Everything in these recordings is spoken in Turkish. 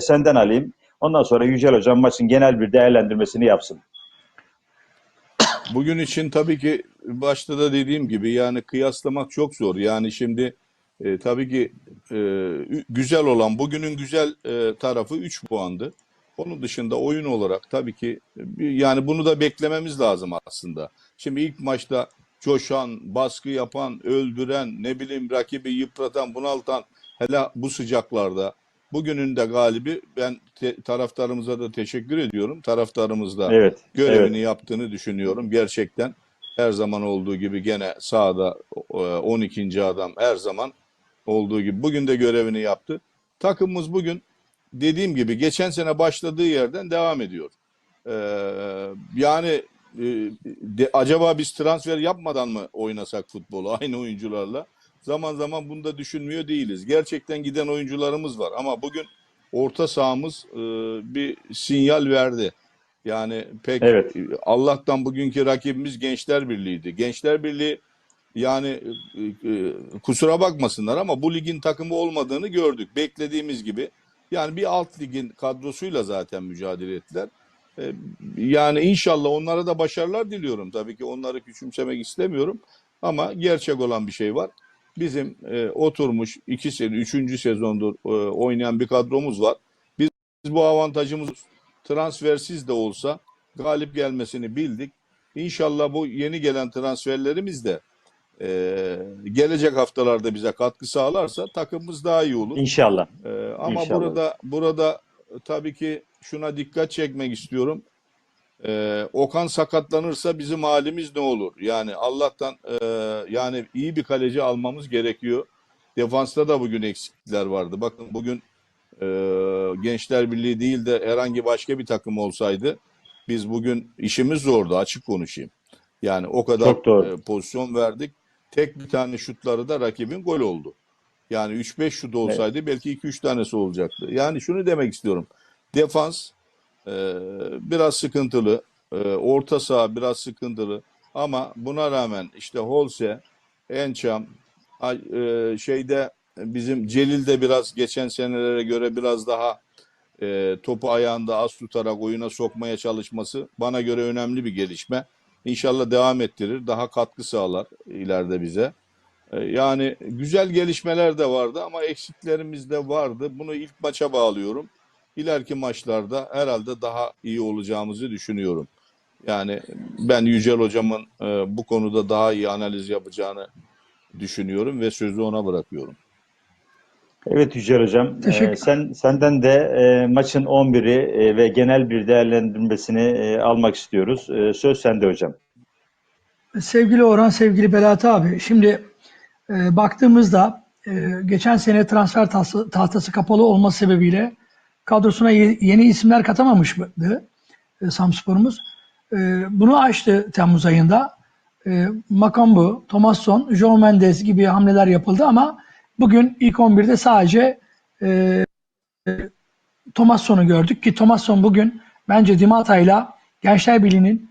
senden alayım. Ondan sonra Yücel Hocam maçın genel bir değerlendirmesini yapsın. Bugün için tabii ki başta da dediğim gibi yani kıyaslamak çok zor. Yani şimdi e, tabii ki e, güzel olan bugünün güzel e, tarafı 3 puandı. Onun dışında oyun olarak tabii ki e, yani bunu da beklememiz lazım aslında. Şimdi ilk maçta coşan, baskı yapan, öldüren, ne bileyim rakibi yıpratan, bunaltan hele bu sıcaklarda bugünün de galibi ben te- taraftarımıza da teşekkür ediyorum. Taraftarımız da Evet. görevini evet. yaptığını düşünüyorum. Gerçekten her zaman olduğu gibi gene sahada e, 12. adam her zaman olduğu gibi bugün de görevini yaptı. Takımımız bugün dediğim gibi geçen sene başladığı yerden devam ediyor. Ee, yani e, de- acaba biz transfer yapmadan mı oynasak futbolu aynı oyuncularla? Zaman zaman bunu da düşünmüyor değiliz. Gerçekten giden oyuncularımız var ama bugün orta sahamız e, bir sinyal verdi. Yani pek Evet. Allah'tan bugünkü rakibimiz Gençler Birliği'ydi. Gençler Birliği yani e, e, kusura bakmasınlar ama bu ligin takımı olmadığını gördük. Beklediğimiz gibi. Yani bir alt ligin kadrosuyla zaten mücadele ettiler. E, Yani inşallah onlara da başarılar diliyorum. Tabii ki onları küçümsemek istemiyorum. Ama gerçek olan bir şey var. Bizim e, oturmuş iki sene, üçüncü sezondur e, oynayan bir kadromuz var. Biz bu avantajımız transfersiz de olsa galip gelmesini bildik. İnşallah bu yeni gelen transferlerimiz de e, gelecek haftalarda bize katkı sağlarsa takımımız daha iyi olur. İnşallah. Ee, ama İnşallah. burada burada tabii ki şuna dikkat çekmek istiyorum. Ee, Okan sakatlanırsa bizim halimiz ne olur? Yani Allah'tan e, yani iyi bir kaleci almamız gerekiyor. Defansta da bugün eksiklikler vardı. Bakın bugün e, Gençler Birliği değil de herhangi başka bir takım olsaydı biz bugün işimiz zordu açık konuşayım. Yani o kadar e, pozisyon verdik. Tek bir tane şutları da rakibin gol oldu. Yani 3-5 şut olsaydı belki 2-3 tanesi olacaktı. Yani şunu demek istiyorum. Defans biraz sıkıntılı. E, orta saha biraz sıkıntılı. Ama buna rağmen işte Holse, Ençam, e, şeyde bizim Celil de biraz geçen senelere göre biraz daha e, topu ayağında az tutarak oyuna sokmaya çalışması bana göre önemli bir gelişme. İnşallah devam ettirir, daha katkı sağlar ileride bize. E, Yani güzel gelişmeler de vardı ama eksiklerimiz de vardı. Bunu ilk maça bağlıyorum. İleriki maçlarda herhalde daha iyi olacağımızı düşünüyorum. Yani ben Yücel hocamın e, bu konuda daha iyi analiz yapacağını düşünüyorum ve sözü ona bırakıyorum. Evet Yücel Hocam. Ee, sen senden de e, maçın 11'i e, ve genel bir değerlendirmesini e, almak istiyoruz. E, söz sende hocam. Sevgili Orhan, sevgili Berat abi. Şimdi e, baktığımızda e, geçen sene transfer tahtası, tahtası kapalı olması sebebiyle kadrosuna ye- yeni isimler katamamıştı e, Samspor'umuz. E, bunu açtı Temmuz ayında. E, Makambu, Thomasson, João Mendes gibi hamleler yapıldı ama bugün ilk 11'de sadece e, Thomasson'u gördük ki Thomasson bugün bence Dimata'yla Gençler Birliği'nin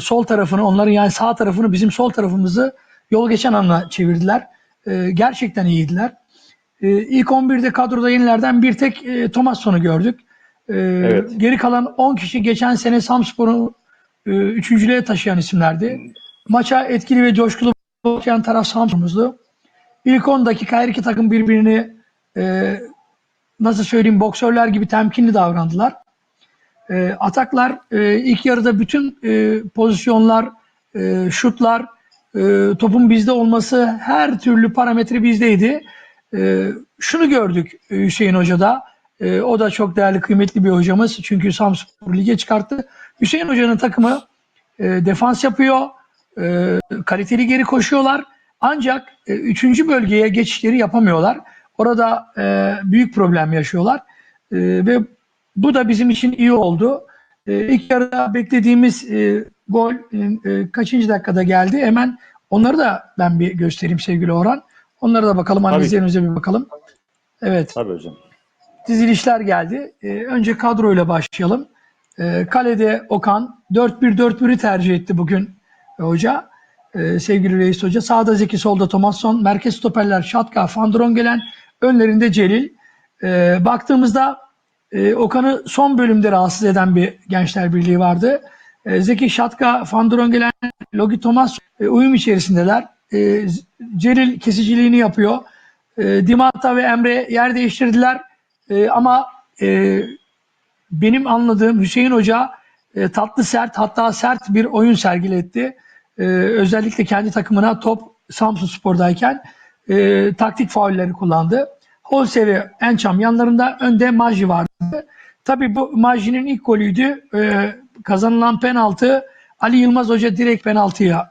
sol tarafını, onların yani sağ tarafını bizim sol tarafımızı yol geçen anla çevirdiler. Gerçekten iyiydiler. E, ilk 11'de kadroda yenilerden bir tek e, Thomasson'u gördük. E, Evet. Geri kalan 10 kişi geçen sene Samspor'u e, üçüncülüğe taşıyan isimlerdi. Maça etkili ve coşkulu başlayan taraf Samspor'umuzdu. İlk 10 dakika her iki takım birbirini e, nasıl söyleyeyim boksörler gibi temkinli davrandılar. E, ataklar e, ilk yarıda bütün e, pozisyonlar, e, şutlar, e, topun bizde olması her türlü parametre bizdeydi. E, şunu gördük e, Hüseyin Hoca'da. E, o da çok değerli, kıymetli bir hocamız. Çünkü Samspor lige çıkarttı. Hüseyin Hoca'nın takımı e, defans yapıyor. E, kaliteli geri koşuyorlar. Ancak e, üçüncü bölgeye geçişleri yapamıyorlar. Orada e, büyük problem yaşıyorlar. E, ve bu da bizim için iyi oldu. E, ilk yarıda beklediğimiz e, gol e, e, kaçıncı dakikada geldi? Hemen onları da ben bir göstereyim sevgili Orhan. Onlara da bakalım, analizlerimize bir bakalım. Evet, Tabii hocam. dizilişler geldi. E, önce kadroyla başlayalım. E, kalede Okan 4-1-4-1'i tercih etti bugün e, hoca. E, sevgili Reis Hoca. Sağda Zeki, solda Tomasson. Merkez stoperler Şatka, Fandron gelen. Önlerinde Celil. E, baktığımızda E, Okan'ı son bölümde rahatsız eden bir Gençler Birliği vardı. E, Zeki Şatka, Fandrongelen, Logi Thomas e, uyum içerisindeler. E, Celil kesiciliğini yapıyor. E, Dimata ve Emre yer değiştirdiler. E, ama e, benim anladığım Hüseyin Hoca e, tatlı sert hatta sert bir oyun sergiletti. E, özellikle kendi takımına top Samsun Spor'dayken e, taktik faulleri kullandı. Holse ve Ençam yanlarında önde Maji vardı. Tabii bu Maji'nin ilk golüydü. E, kazanılan penaltı Ali Yılmaz Hoca direkt penaltıya